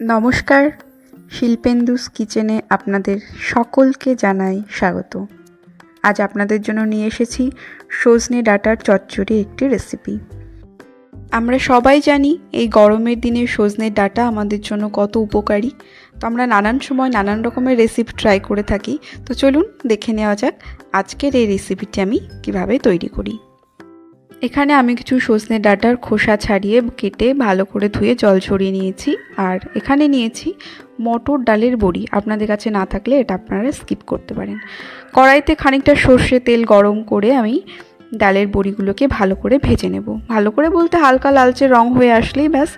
নমস্কার, শিল্পেন্দুস কিচেনে আপনাদের সকলকে জানাই স্বাগত। আজ আপনাদের জন্য নিয়ে এসেছি সজনে ডাটার চচ্চড়ি একটি রেসিপি আমরা সবাই জানি এই গরমের দিনে সজনের ডাটা আমাদের জন্য কত উপকারী। তো আমরা নানান সময় নানান রকমের রেসিপি ট্রাই করে থাকি। তো চলুন দেখে নেওয়া যাক আজকের এই রেসিপিটি আমি কীভাবে তৈরি করি। এখানে আমি কিছু সজনে ডাঁটার খোসা ছাড়িয়ে কেটে ভালো করে ধুয়ে জল ছড়িয়ে নিয়েছি। আর এখানে নিয়েছি মটর ডালের বড়ি। আপনাদের কাছে না থাকলে এটা আপনারা স্কিপ করতে পারেন। কড়াইতে খানিকটা সর্ষে তেল গরম করে আমি ডালের বড়িগুলোকে ভালো করে ভেজে নেব। ভালো করে বলতে হালকা লালচে রং হয়ে আসলেই ব্যাস,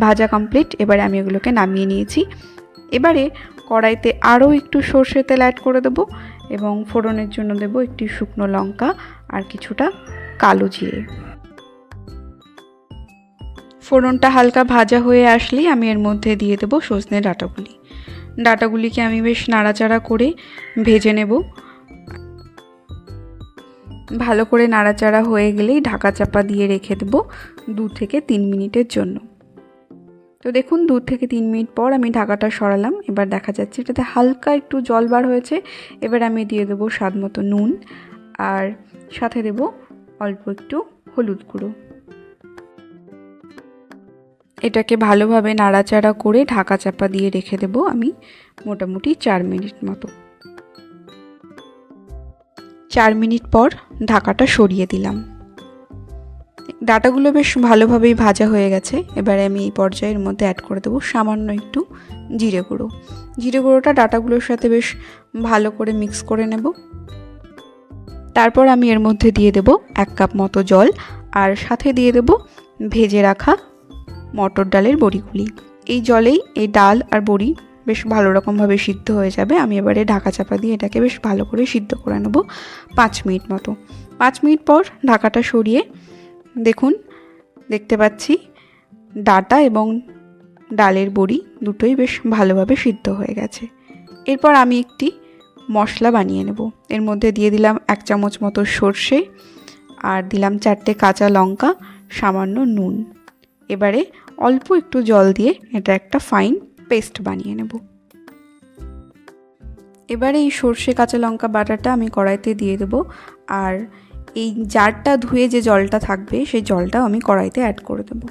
ভাজা কমপ্লিট এবারে আমি এগুলোকে নামিয়ে নিয়েছি। এবারে কড়াইতে আরও একটু সর্ষে তেল অ্যাড করে দেবো এবং ফোড়নের জন্য দেব একটি শুকনো লঙ্কা আর কিছুটা কালো জিরে। ফোড়নটা হালকা ভাজা হয়ে আসলেই আমি এর মধ্যে দিয়ে দেবো সজনে ডাঁটাগুলি। ডাঁটাগুলিকে আমি বেশ নাড়াচাড়া করে ভেজে নেব। ভালো করে নাড়াচাড়া হয়ে গেলেই ঢাকা চাপা দিয়ে রেখে দেবো দু থেকে তিন মিনিটের জন্য। তো দেখুন, দু থেকে তিন মিনিট পর আমি ঢাকাটা সরালাম। এবার দেখা যাচ্ছে এটাতে হালকা একটু জল বার হয়েছে। এবার আমি দিয়ে দেবো স্বাদ মতো নুন আর সাথে দেবো অল্প একটু হলুদ গুঁড়ো। এটাকে ভালোভাবে নাড়াচাড়া করে ঢাকা চাপা দিয়ে রেখে দেব আমি মোটামুটি চার মিনিট মতো। চার মিনিট পর ঢাকাটা সরিয়ে দিলাম। ডাটাগুলো বেশ ভালোভাবেই ভাজা হয়ে গেছে। এবারে আমি এই পর্যায়ের মধ্যে অ্যাড করে দেবো সামান্য একটু জিরে গুঁড়ো। জিরে গুঁড়োটা ডাটাগুলোর সাথে বেশ ভালো করে মিক্স করে নেব। তারপর আমি এর মধ্যে দিয়ে দেব এক কাপ মতো জল আর সাথে দিয়ে দেব ভেজে রাখা মটর ডালের বড়িগুলি। এই জলেই এই ডাল আর বড়ি বেশ ভালো রকমভাবে সিদ্ধ হয়ে যাবে। আমি এবারে ঢাকা চাপা দিয়ে এটাকে বেশ ভালো করে সিদ্ধ করে নেব পাঁচ মিনিট মতো। পাঁচ মিনিট পর ঢাকাটা সরিয়ে দেখুন, দেখতে পাচ্ছি ডাটা এবং ডালের বড়ি দুটোই বেশ ভালোভাবে সিদ্ধ হয়ে গেছে। এরপর আমি একটি মশলা বানিয়ে নেব। এর মধ্যে দিয়ে দিলাম এক চামচ মতো সর্ষে আর দিলাম চারটে কাঁচা লঙ্কা, সামান্য নুন। এবারে অল্প একটু জল দিয়ে এটা একটা ফাইন পেস্ট বানিয়ে নেব। এবারে এই সর্ষে কাঁচা লঙ্কা বাটাটা আমি কড়াইতে দিয়ে দেবো আর এই জারটা ধুয়ে যে জলটা থাকবে, সেই জলটাও আমি কড়াইতে অ্যাড করে দেবো।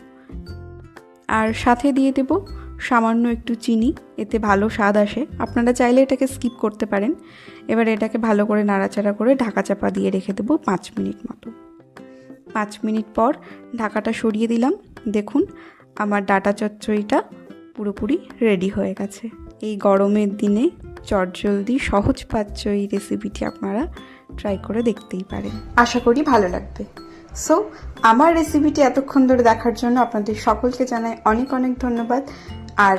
আর সাথে দিয়ে দেব সামান্য একটু চিনি, এতে ভালো স্বাদ আসে। আপনারা চাইলে এটাকে স্কিপ করতে পারেন। এবার এটাকে ভালো করে নাড়াচাড়া করে ঢাকা চাপা দিয়ে রেখে দেবো পাঁচ মিনিট মতো। পাঁচ মিনিট পর ঢাকাটা সরিয়ে দিলাম। দেখুন, আমার ডাটা চচ্চড়িটা পুরোপুরি রেডি হয়ে গেছে। এই গরমের দিনে চটজলদি সহজ পাচ্ছ এই রেসিপিটি আপনারা ট্রাই করে দেখতেই পারেন। আশা করি ভালো লাগবে। সো আমার রেসিপিটি এতক্ষণ ধরে দেখার জন্য আপনাদের সকলকে জানাই অনেক অনেক ধন্যবাদ। আর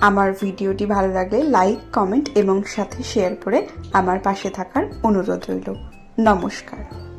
আমার ভিডিওটি ভালো লাগলে লাইক কমেন্ট এবং সাথে শেয়ার করে আমার পাশে থাকার অনুরোধ রইল। নমস্কার।